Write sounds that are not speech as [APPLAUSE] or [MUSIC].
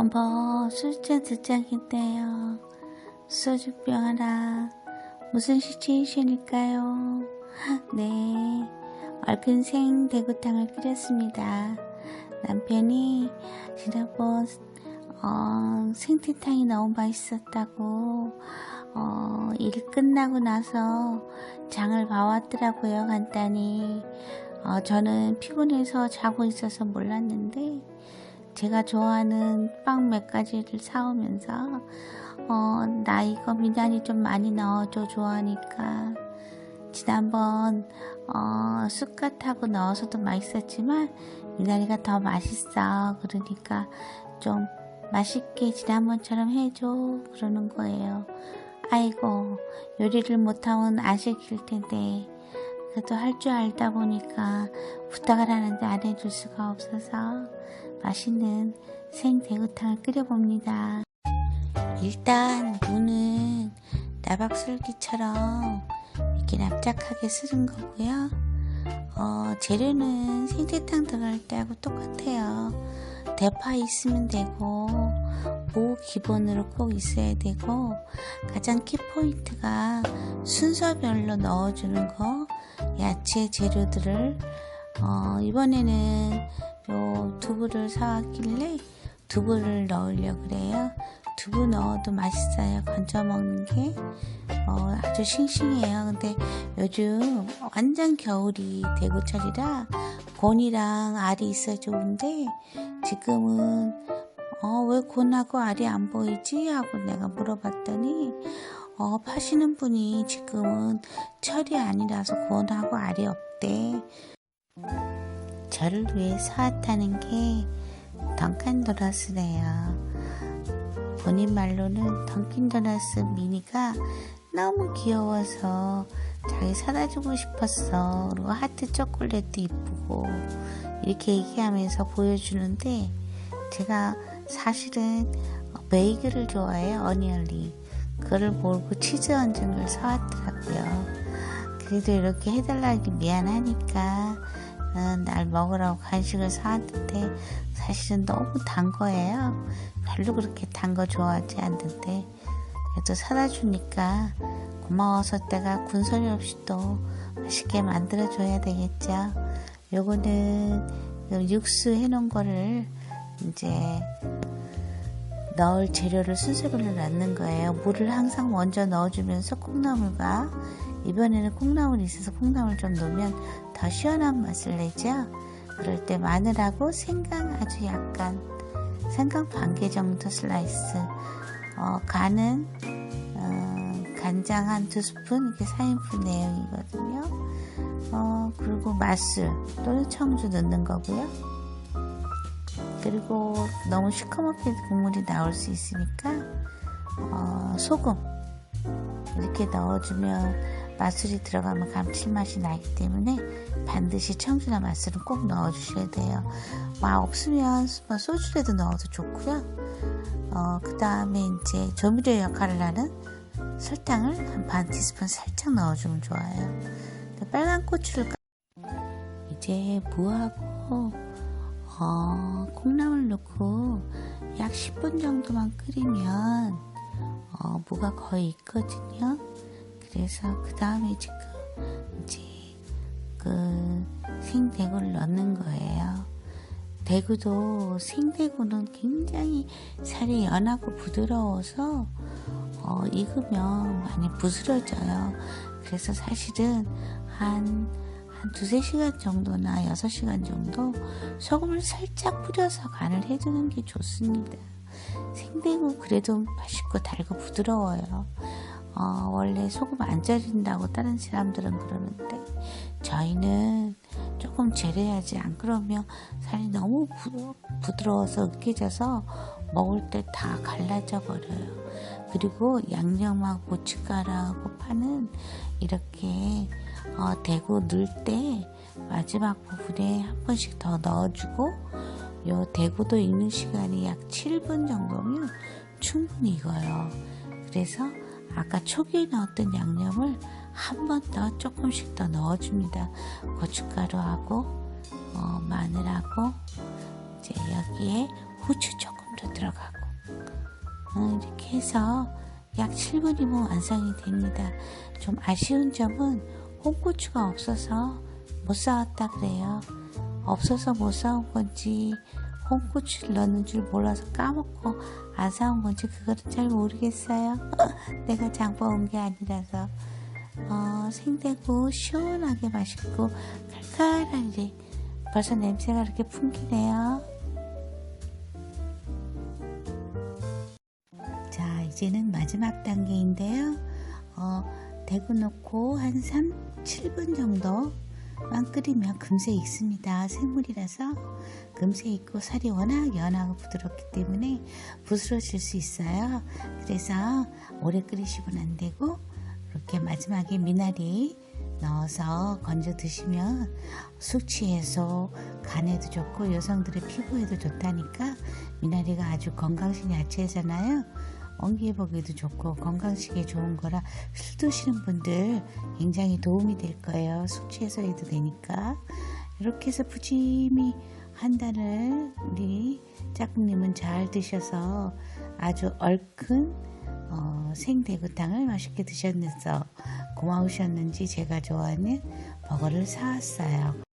어머, 술잔 두 장인데요. 소주병 하나. 무슨 시츄에이션일까요? 네, 얼큰 생 대구탕을 끓였습니다. 남편이 지난번 어, 생태탕이 너무 맛있었다고 어, 일 끝나고 나서 장을 봐왔더라고요 간단히 어, 저는 피곤해서 자고 있어서 몰랐는데 제가 좋아하는 빵 몇 가지를 사오면서 어, 나 이거 미나리 좀 많이 넣어줘 좋아하니까. 지난번 어, 쑥갓하고 넣어서도 맛있었지만 미나리가 더 맛있어. 그러니까 좀 맛있게 지난번처럼 해줘. 그러는 거예요. 아이고 요리를 못하면 아실길 텐데 그래도 할 줄 알다 보니까 부탁을 하는데 안 해줄 수가 없어서 맛있는 생대구탕을 끓여봅니다. 일단 무는 나박설기처럼 이렇게 납작하게 쓰는 거고요. 어, 재료는 생태탕 들어갈 때하고 똑같아요. 대파 있으면 되고 무 기본으로 꼭 있어야 되고 가장 키포인트가 순서별로 넣어주는 거 야채 재료들을 어, 이번에는 요 두부를 사왔길래 두부를 넣으려 그래요. 두부 넣어도 맛있어요. 건져 먹는 게. 어, 아주 싱싱해요. 근데 요즘 완전 겨울이 대구철이라 곤이랑 알이 있어 좋은데 지금은 어, 왜 곤하고 알이 안 보이지? 하고 내가 물어봤더니 어, 파시는 분이 지금은 철이 아니라서 곤하고 알이 없대. 저를 위해 사왔다는 게 던칸 도너스래요. 본인 말로는 던킨 도너스 미니가 너무 귀여워서 자기 사다 주고 싶었어. 그리고 하트 초콜릿도 이쁘고 이렇게 얘기하면서 보여주는데 제가 사실은 베이글을 좋아해요 어니언리 그거를 모르고 치즈 얹은 걸 사왔더라고요. 그래도 이렇게 해달라기 미안하니까 어, 날 먹으라고 간식을 사왔는데 사실은 너무 단 거예요. 별로 그렇게 단 거 좋아하지 않는데. 그래도 사다 주니까 고마워서 때가 군소리 없이 또 맛있게 만들어 줘야 되겠죠. 요거는 육수 해놓은 거를 이제 넣을 재료를 순서별로 넣는 거예요. 물을 항상 먼저 넣어주면서 콩나물과 이번에는 콩나물이 있어서 콩나물 좀 넣으면 더 시원한 맛을 내죠. 그럴 때 마늘하고 생강 아주 약간 생강 반 개 정도 슬라이스 어, 간은 어, 간장 한 두 스푼 이게 4인분 내용이거든요. 어, 그리고 맛술 또는 청주 넣는 거고요. 그리고 너무 시커멓게 국물이 나올 수 있으니까 어, 소금 이렇게 넣어주면 맛술이 들어가면 감칠맛이 나기 때문에 반드시 청주나 맛술은 꼭 넣어주셔야 돼요. 와 없으면 뭐 소주라도 넣어도 좋고요. 어, 그 다음에 이제 조미료 역할을 하는 설탕을 한 반 티스푼 살짝 넣어주면 좋아요. 빨간 고추를 이제 무하고 어, 콩나물 넣고 약 10분 정도만 끓이면 어, 무가 거의 있거든요. 그래서 그 다음에 지금 이제 그 생대구를 넣는 거예요. 대구도 생대구는 굉장히 살이 연하고 부드러워서 어, 익으면 많이 부스러져요. 그래서 사실은 한, 한 두세 시간 정도나 여섯 시간 정도 소금을 살짝 뿌려서 간을 해주는 게 좋습니다. 생대구 그래도 맛있고 달고 부드러워요. 어, 원래 소금 안 절인다고 다른 사람들은 그러는데 저희는 조금 절여야지 안 그러면 살이 너무 부, 부드러워서 으깨져서 먹을 때 다 갈라져 버려요. 그리고 양념하고 고춧가루하고 파는 이렇게 어, 대고 넣을 때 마지막 부분에 한 번씩 더 넣어주고 요 대구도 익는 시간이 약 7분 정도면 충분히 익어요. 그래서 아까 초기에 넣었던 양념을 한 번 더 조금씩 더 넣어줍니다. 고춧가루하고 어, 마늘하고 이제 여기에 후추 조금 기름도 들어가고 어, 이렇게 해서 약 7분이면 완성이 됩니다. 좀 아쉬운 점은 홍고추가 없어서 못 사왔다 그래요. 없어서 못 사온 건지 홍고추를 넣는 줄 몰라서 까먹고 안 사온 건지 그거는 잘 모르겠어요. [LAUGHS] 내가 장봐 온 게 아니라서 어, 생대구 시원하게 맛있고 칼칼하게 벌써 냄새가 이렇게 풍기네요. 자, 이제는 마지막 단계인데요. 어, 대구 넣고 한 3, 7분 정도만 끓이면 금세 익습니다. 생물이라서 금세 익고 살이 워낙 연하고 부드럽기 때문에 부스러질 수 있어요. 그래서 오래 끓이시면 안 되고 이렇게 마지막에 미나리 넣어서 건져 드시면 숙취 해소, 간에도 좋고 여성들의 피부에도 좋다니까 미나리가 아주 건강식 야채잖아요. 원기회복에도 좋고 건강식에 좋은 거라 술 드시는 분들 굉장히 도움이 될 거예요. 숙취 해소에도 되니까 이렇게 해서 푸짐히 한 달을 우리 짝꿍님은 잘 드셔서 아주 얼큰 어, 생대구탕을 맛있게 드셨면서 고마우셨는지 제가 좋아하는 버거를 사왔어요.